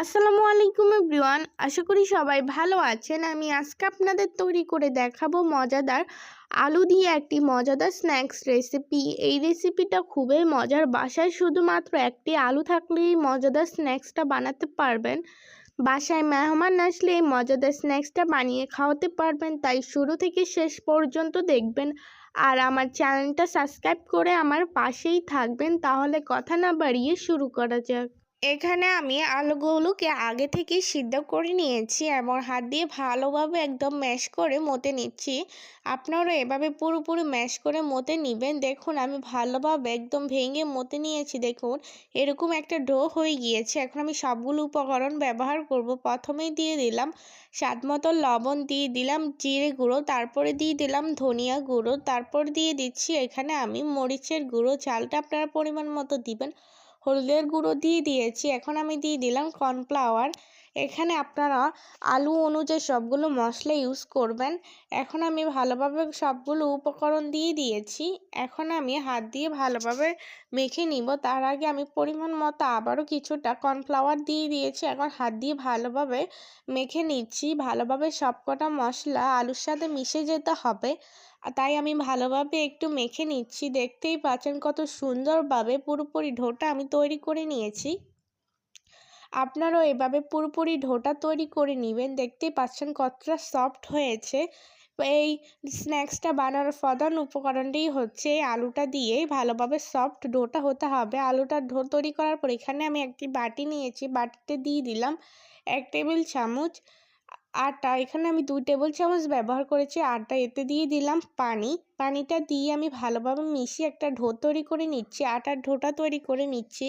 আসসালামু আলাইকুম এভরিওয়ান, আশা করি সবাই ভালো আছেন। আমি আজকে আপনাদের তৈরি করে দেখাবো মজাদার আলু দিয়ে একটি মজাদার স্ন্যাক্স রেসিপি। এই রেসিপিটা খুবই মজার, বাসায় শুধুমাত্র একটি আলু থাকলেই মজাদার স্ন্যাক্সটা বানাতে পারবেন। বাসায় মেহমান আসলে এই মজাদার স্ন্যাক্সটা বানিয়ে খাওয়াতে পারবেন, তাই শুরু থেকে শেষ পর্যন্ত দেখবেন। আর আমার চ্যানেলটা সাবস্ক্রাইব করে আমার পাশেই থাকবেন, তাহলে কথা না বাড়িয়ে শুরু করা যাক। এখানে আমি আলুগুলোকে আগে থেকেই সিদ্ধ করে নিয়েছি এবং হাত দিয়ে ভালোভাবে একদম ম্যাশ করে মতে নিচ্ছি। আপনারা এভাবে পুরোপুরি ম্যাশ করে মতে নেবেন। দেখুন, আমি ভালোভাবে একদম ভেঙে মতে নিয়েছি। দেখুন, এরকম একটা ডো হয়ে গিয়েছে। এখন আমি সবগুলো উপকরণ ব্যবহার করব। প্রথমেই দিয়ে দিলাম স্বাদ মতো লবণ, দিয়ে দিলাম জিরে গুঁড়ো, তারপরে দিয়ে দিলাম ধনিয়া গুঁড়ো, তারপর দিয়ে দিচ্ছি এখানে আমি মরিচের গুঁড়ো। ঝালটা আপনারা পরিমাণ মতো দিবেন। হলুদের গুঁড়ো দিয়ে দিয়েছি। এখন আমি দিয়ে দিলাম কর্নফ্লাওয়ার এখানে আপনারা আলু অনুযায়ী সবগুলো মশলা ইউজ করবেন। এখন আমি ভালোভাবে সবগুলো উপকরণ দিয়ে দিয়েছি। এখন আমি হাত দিয়ে ভালোভাবে মেখে নিব। তার আগে আমি পরিমাণ মতো আবারও কিছুটা কর্নফ্লাওয়ার দিয়ে দিয়েছি। এখন হাত দিয়ে ভালোভাবে মেখে নিচ্ছি। ভালোভাবে সবকটা মশলা আলুর সাথে মিশে যেতে হবে। তাই আমি ভালোভাবে একটু মেখে নিচ্ছি। দেখতেই পাচ্ছেন কত সুন্দরভাবে পুরোপুরি ঢোটা আমি তৈরি করে নিয়েছি। আপনারাও এভাবে পুরোপুরি ঢোটা তৈরি করে নেবেন। দেখতেই পাচ্ছেন কতটা সফট হয়েছে। এই স্ন্যাক্সটা বানানোর প্রধান উপকরণটি হচ্ছে আলুটা দিয়ে ভালোভাবে সফট ডোটা হতে হবে। আলুটা ঢো, তৈরি করার পর এখানে আমি একটি বাটি নিয়েছি। বাটিতে দিয়ে দিলাম এক টেবিল চামচ আটা, এখানে আমি দুই টেবিল চামচ ব্যবহার করেছি। আটা এতে দিয়ে দিলাম পানি। পানিটা দিয়ে আমি ভালোভাবে মিশিয়ে একটা ঢো তৈরি করে নিচ্ছি। আটার ঢোটা তৈরি করে নিচ্ছি।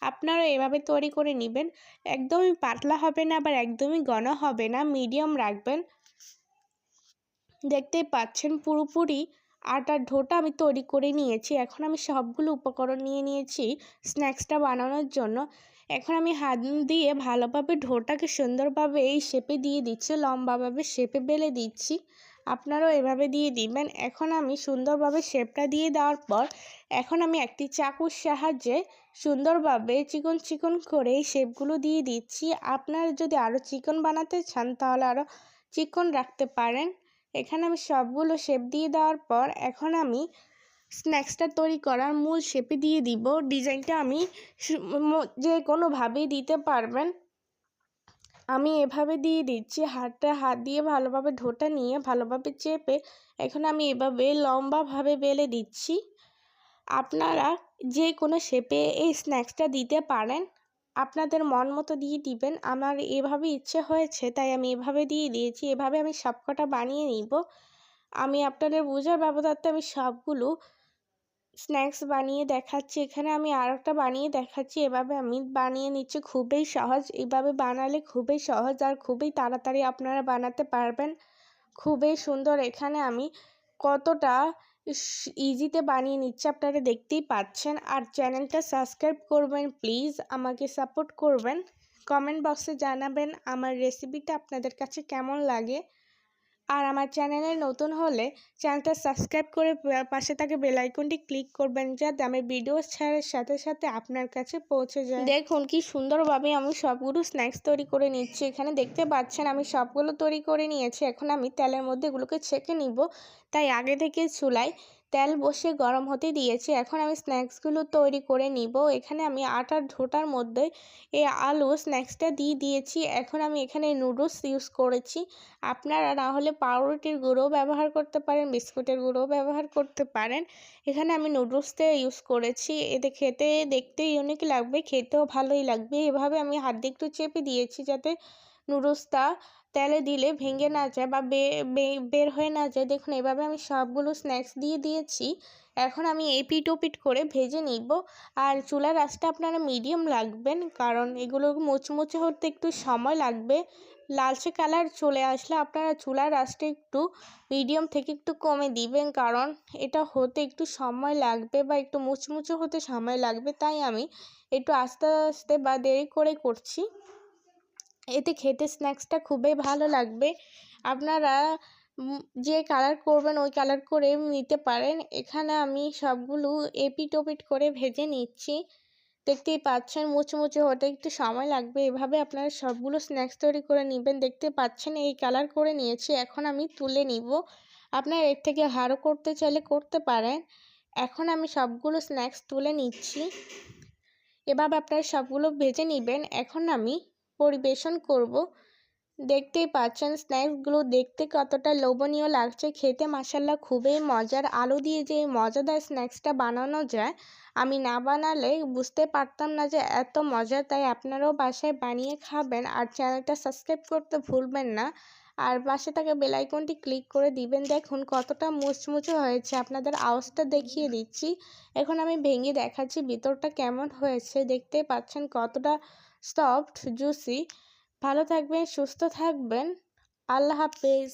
আপনারা এভাবে তৈরি করে নেবেন। একদমই পাতলা হবে না, আবার একদমই ঘন হবে না। মিডিয়াম রাখবেন। দেখতেই পাচ্ছেন পুরোপুরি আটার ঢোটা আমি তৈরি করে নিয়েছি। এখন আমি সবগুলো উপকরণ নিয়ে নিয়েছি স্ন্যাক্সটা বানানোর জন্য। এখন আমি হাত দিয়ে ভালোভাবে ঢোটাকে সুন্দরভাবে এই শেপে দিয়ে দিচ্ছি, লম্বাভাবে শেপে বেলে দিচ্ছি। আপনারাও এভাবে দিয়ে দিবেন। এখন আমি সুন্দরভাবে শেপটা দিয়ে দেওয়ার পর এখন আমি একটি চাকুর সাহায্যে সুন্দরভাবে চিকন চিকন করে এই শেপগুলো দিয়ে দিচ্ছি। আপনারা যদি আরও চিকন বানাতে চান তাহলে আরও চিকন রাখতে পারেন। এখানে আমি সবগুলো শেপ দিয়ে দেওয়ার পর এখন আমি স্ন্যাক্সটা তৈরি করার মূল শেপে দিয়ে দিব। ডিজাইনটা আমি যে কোনোভাবেই দিতে পারবেন, আমি এভাবে দিয়ে দিচ্ছি। হাতটা হাত দিয়ে ভালোভাবে ঢোটা নিয়ে ভালোভাবে চেপে এখন আমি এভাবে লম্বাভাবে বেলে দিচ্ছি। আপনারা যে কোনো শেপে এই স্ন্যাক্সটা দিতে পারেন। আপনাদের মন মতো দিয়ে দিবেন। আমার এভাবে ইচ্ছে হয়েছে, তাই আমি এভাবে দিয়ে দিয়েছি। এভাবে আমি সবকটা বানিয়ে নিব। আমি আপনাদের বোঝার ব্যবধানতে আমি সবগুলো স্ন্যাক্স বানিয়ে দেখাচ্ছি। এখানে আমি আর একটা বানিয়ে দেখাচ্ছি। এভাবে আমি বানিয়ে নিচ্ছি। খুবই সহজ। এভাবে বানালে খুবই সহজ আর খুবই তাড়াতাড়ি আপনারা বানাতে পারবেন। খুবই সুন্দর। এখানে আমি কতটা ইজিতে বানিয়ে নিচ্ছে। আপনারা দেখতেই পাচ্ছেন। আর চ্যানেলটা সাবস্ক্রাইব করবেন প্লিজ আমাকে সাপোর্ট করবেন। কমেন্ট বক্সে জানাবেন আমার রেসিপিটা আপনাদের কাছে কেমন লাগে। আর আমার চ্যানেলে নতুন হলে চ্যানেলটা সাবস্ক্রাইব করে পাশে থাকে বেলাইকনটি ক্লিক করবেন যাতে আমি ভিডিও ছাড়ার সাথে সাথে আপনার কাছে পৌঁছে যায়। দেখুন কি সুন্দরভাবে আমি সবগুলো স্ন্যাক্স তৈরি করে নিচ্ছি। এখানে দেখতে পাচ্ছেন আমি সবগুলো তৈরি করে নিয়েছি। এখন আমি তেলের মধ্যে এগুলোকে ছেঁকে নিব। তাই আগে থেকে চুলায় তেল বসে গরম হতে দিয়েছি। এখন আমি স্ন্যাক্সগুলো তৈরি করে নিব। এখানে আমি আটার ঝোটার মধ্যে এই আলু স্ন্যাক্সটা দিয়ে দিয়েছি। এখন আমি এখানে নুডলস ইউজ করেছি। আপনারা না হলে পাউরুটির গুঁড়ো ব্যবহার করতে পারেন, বিস্কুটের গুঁড়ো ব্যবহার করতে পারেন। এখানে আমি নুডলসটা ইউজ করেছি। এতে খেতে, দেখতে ইউনিক লাগবে, খেতেও ভালোই লাগবে। এভাবে আমি হাত দিয়ে একটু চেপে দিয়েছি যাতে নুডলসটা তেলে দিলে ভেঙে না যায় বা বের হয়ে না যায়। দেখুন, এভাবে আমি সবগুলো স্ন্যাক্স দিয়ে দিয়েছি। এখন আমি এপিট ওপিট করে ভেজে নিব। আর চুলার আঁচটা আপনারা মিডিয়াম রাখবেন, কারণ এগুলো মুচমুচে হতে একটু সময় লাগবে। লালচে কালার চলে আসলে আপনারা চুলার আঁচটা একটু মিডিয়াম থেকে একটু কমে দিবেন, কারণ এটা হতে একটু সময় লাগবে বা একটু মুচমুচে হতে সময় লাগবে। তাই আমি একটু আস্তে আস্তে বা দেরি করে করছি। এতে খেতে স্ন্যাক্সটা খুবই ভালো লাগবে। আপনারা যে কালার করবেন, ওই কালার করে নিতে পারেন। এখানে আমি সবগুলো এপিট ওপিট করে ভেজে নিচ্ছি। দেখতেই পাচ্ছেন, মুচমুচে হতে একটু সময় লাগবে। এভাবে আপনারা সবগুলো স্ন্যাক্স তৈরি করে নেবেন। দেখতে পাচ্ছেন, এই কালার করে নিয়েছি। এখন আমি তুলে নিব। আপনারা এর থেকে হারও করতে চাইলে করতে পারেন। এখন আমি সবগুলো স্ন্যাক্স তুলে নিচ্ছি। এভাবে আপনারা সবগুলো ভেজে নেবেন। এখন আমি পরিবেশন করব। দেখতেই পাচ্ছেন, স্ন্যাক্সগুলো দেখতে কতটা লোভনীয় লাগছে। খেতে মাসাল্লা খুবই মজার। আলু দিয়ে যে মজাদার স্ন্যাক্সটা বানানো যায়, আমি না বানালে বুঝতে পারতাম না যে এত মজা তাই আপনারাও বাসায় বানিয়ে খাবেন আর চ্যানেলটা সাবস্ক্রাইব করতে ভুলবেন না। আর পাশে থাকা বেলাইকনটি ক্লিক করে দিবেন। দেখুন কতটা মুচমুচে হয়েছে। আপনাদের আওয়াজটা দেখিয়ে দিচ্ছি। এখন আমি ভেঙে দেখাচ্ছি ভিতরটা কেমন হয়েছে। দেখতে পাচ্ছেন কতটা সফট জুসি ভালো থাকবেন সুস্থ থাকবেন। আল্লাহ হাফেজ।